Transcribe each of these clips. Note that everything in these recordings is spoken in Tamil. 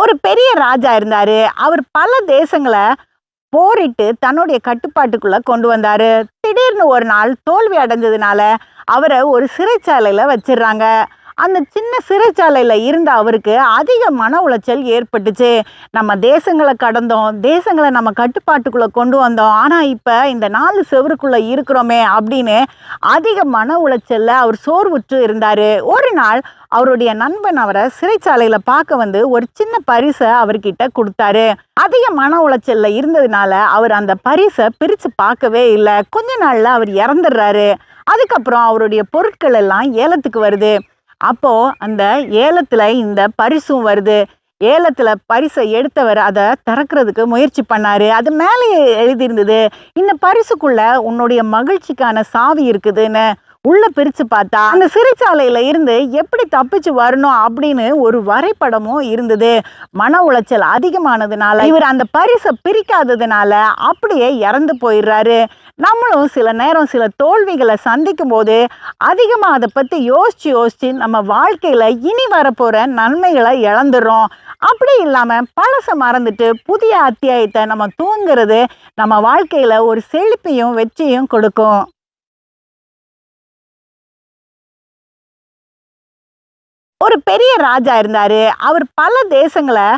ஒரு பெரிய ராஜா இருந்தார். அவர் பல தேசங்களை போரிட்டு தன்னுடைய கட்டுப்பாட்டுக்குள்ளே கொண்டு வந்தார். திடீர்னு ஒரு நாள் தோல்வி அடைஞ்சதுனால அவரை ஒரு சிறைச்சாலையில் வச்சிடுறாங்க. அந்த சின்ன சிறைச்சாலையில் இருந்த அவருக்கு அதிக மன உளைச்சல் ஏற்பட்டுச்சு. நம்ம தேசங்களை கடந்தோம். தேசங்களை நம்ம கட்டுப்பாட்டுக்குள்ளே கொண்டு வந்தோம். ஆனால் இப்போ இந்த நாலு செவருக்குள்ளே இருக்கிறோமே அப்படின்னு அதிக மன உளைச்சலில் அவர் சோர்வுற்று இருந்தார். ஒரு நாள் அவருடைய நண்பன் அவரை சிறைச்சாலையில் பார்க்க வந்து ஒரு சின்ன பரிசை அவர்கிட்ட கொடுத்தாரு. அதிக மன உளைச்சலில் இருந்ததுனால அவர் அந்த பரிசை பிரித்து பார்க்கவே இல்லை. கொஞ்ச நாளில் அவர் இறந்துடுறாரு. அதுக்கப்புறம் அவருடைய பொருட்கள் எல்லாம் ஏலத்துக்கு வருது. அப்போது அந்த ஏலத்தில் இந்த பரிசும் வருது. ஏலத்தில் பரிசை எடுத்தவர் அதை திறக்கிறதுக்கு முயற்சி பண்ணார். அது மேலே எழுதியிருந்தது இந்த பரிசுக்குள்ளே உன்னுடைய மகிழ்ச்சிக்கான சாவி இருக்குதுன்னு உள்ள பிரிச்சு பார்த்தா அந்த சிறைச்சாலையில இருந்து எப்படி தப்பிச்சு வரணும் அப்படின்னு ஒரு வரைபடமும் இருந்தது. மன உளைச்சல் அதிகமானதுனால இவர் அந்த பரிசை பிரிக்காததுனால அப்படியே இறந்து போயிடுறாரு. நம்மளும் சில நேரம் சில தோல்விகளை சந்திக்கும் போது அதிகமாக அதை பற்றி யோசிச்சு யோசிச்சு நம்ம வாழ்க்கையில் இனி வரப்போகிற நன்மைகளை இழந்துடுறோம். அப்படி இல்லாமல் பழசை மறந்துட்டு புதிய அத்தியாயத்தை நம்ம தூங்குறது நம்ம வாழ்க்கையில் ஒரு செழிப்பையும் வெற்றியும் கொடுக்கும். ஒரு பெரிய ராஜா இருந்தார். அவர் பல தேசங்களை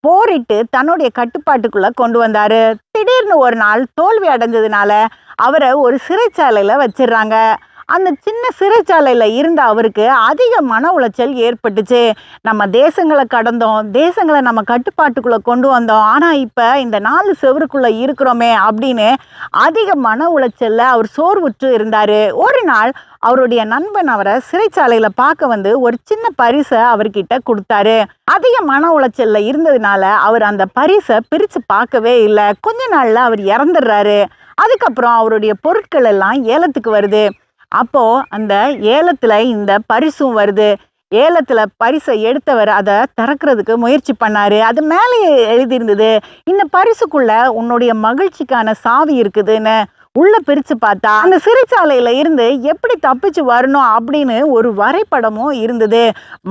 போரிட்டு தன்னுடைய கட்டுப்பாட்டுக்குள்ளே கொண்டு வந்தார். திடீர்னு ஒரு நாள் தோல்வி அடைஞ்சதுனால அவரை ஒரு சிறைச்சாலையில் வச்சிடுறாங்க. அந்த சின்ன சிறைச்சாலையில் இருந்த அவருக்கு அதிக மன உளைச்சல் ஏற்பட்டுச்சு. நம்ம தேசங்களை கடந்தோம். தேசங்களை நம்ம கட்டுப்பாட்டுக்குள்ளே கொண்டு வந்தோம். ஆனால் இப்போ இந்த நாலு செவருக்குள்ளே இருக்கிறோமே அப்படின்னு அதிக மன உளைச்சலில் அவர் சோர்வுற்று இருந்தார். ஒரு நாள் அவருடைய நண்பன் அவரை சிறைச்சாலையில் பார்க்க வந்து ஒரு சின்ன பரிசை அவர்கிட்ட கொடுத்தாரு. அதிக மன உளைச்சலில் இருந்ததுனால அவர் அந்த பரிசை பிரித்து பார்க்கவே இல்லை. கொஞ்ச நாளில் அவர் இறந்துடுறாரு. அதுக்கப்புறம் அவருடைய பொருட்கள் எல்லாம் ஏலத்துக்கு வருது. அப்போ அந்த ஏலத்தில் இந்த பரிசும் வருது. ஏலத்தில் பரிசை எடுத்தவர் அதை திறக்கிறதுக்கு முயற்சி பண்ணார். அது மேலே எழுதியிருந்தது இந்த பரிசுக்குள்ளே உன்னுடைய மகிழ்ச்சிக்கான சாவி இருக்குதுன்னு உள்ள பிரிச்சு பார்த்தா அந்த சிறைச்சாலையில இருந்து எப்படி தப்பிச்சு வரணும் அப்படின்னு ஒரு வரைபடமும் இருந்தது.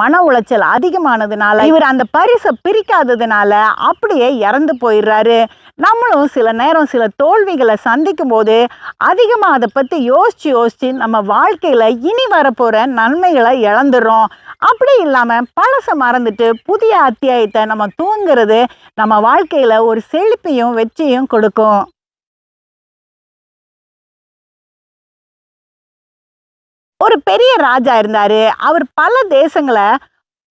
மன உளைச்சல் அதிகமானதுனால இவர் அந்த பரிசை பிரிக்காததுனால அப்படியே இறந்து போயிடுறாரு. நம்மளும் சில நேரம் சில தோல்விகளை சந்திக்கும் போது அதிகமாக அதை பற்றி யோசிச்சு யோசிச்சு நம்ம வாழ்க்கையில் இனி வரப்போகிற நன்மைகளை இழந்துடுறோம். அப்படி இல்லாமல் பழசை மறந்துட்டு புதிய அத்தியாயத்தை நம்ம தூங்குறது நம்ம வாழ்க்கையில் ஒரு செழிப்பையும் வெற்றியும் கொடுக்கும். ஒரு பெரிய ராஜா இருந்தார். அவர் பல தேசங்களை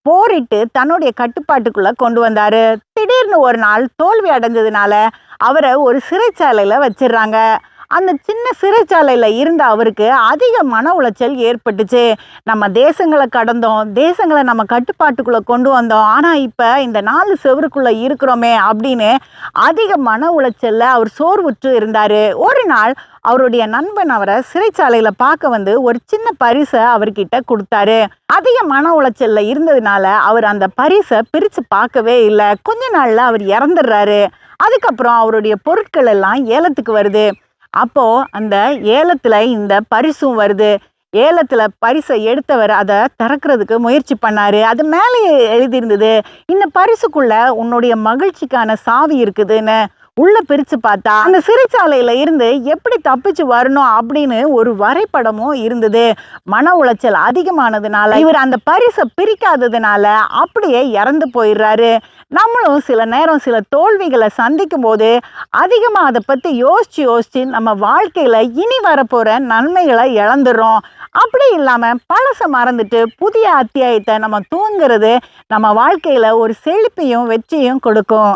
போரிட்டு தன்னுடைய கட்டுப்பாட்டுக்குள்ளே கொண்டு வந்தார். திடீர்னு ஒரு நாள் தோல்வி அடைஞ்சதுனால அவரை ஒரு சிறைச்சாலையில் வச்சிடுறாங்க. அந்த சின்ன சிறைச்சாலையில் இருந்த அவருக்கு அதிக மன உளைச்சல் ஏற்பட்டுச்சு. நம்ம தேசங்களை கடந்தோம். தேசங்களை நம்ம கட்டுப்பாட்டுக்குள்ளே கொண்டு வந்தோம். ஆனால் இப்போ இந்த நாலு செவருக்குள்ளே இருக்கிறோமே அப்படின்னு அதிக மன உளைச்சலில் அவர் சோர்வுற்று இருந்தார். ஒரு நாள் அவருடைய நண்பன் அவரை சிறைச்சாலையில் பார்க்க வந்து ஒரு சின்ன பரிசை அவர்கிட்ட கொடுத்தாரு. அதிக மன உளைச்சலில் இருந்ததுனால அவர் அந்த பரிசை பிரித்து பார்க்கவே இல்லை. கொஞ்ச நாளில் அவர் இறந்துடுறாரு. அதுக்கப்புறம் அவருடைய பொருட்கள் எல்லாம் ஏலத்துக்கு வருது. அப்போது அந்த ஏலத்தில் இந்த பரிசும் வருது. ஏலத்தில் பரிசை எடுத்தவர் அதை திறக்கிறதுக்கு முயற்சி பண்ணார். அது மேலே எழுதியிருந்தது இந்த பரிசுக்குள்ளே உன்னுடைய மகிழ்ச்சிக்கான சாவி இருக்குதுன்னு உள்ளே பிரித்து பார்த்தா அந்த சிறைச்சாலையில் இருந்து எப்படி தப்பிச்சு வரணும்? அப்படின்னு ஒரு வரைபடமும் இருந்தது. மன உளைச்சல் அதிகமானதுனால இவர் அந்த பரிசை பிரிக்காததுனால அப்படியே இறந்து போயிடுறாரு. நம்மளும் சில நேரம் சில தோல்விகளை சந்திக்கும் போது அதிகமாக அதை பற்றி யோசித்து யோசித்து நம்ம வாழ்க்கையில் இனி வரப்போகிற நன்மைகளை இழந்துடுறோம். அப்படி இல்லாமல் பழசை மறந்துட்டு புதிய அத்தியாயத்தை நம்ம தூங்குறது நம்ம வாழ்க்கையில் ஒரு செழிப்பையும் வெற்றியும் கொடுக்கும்.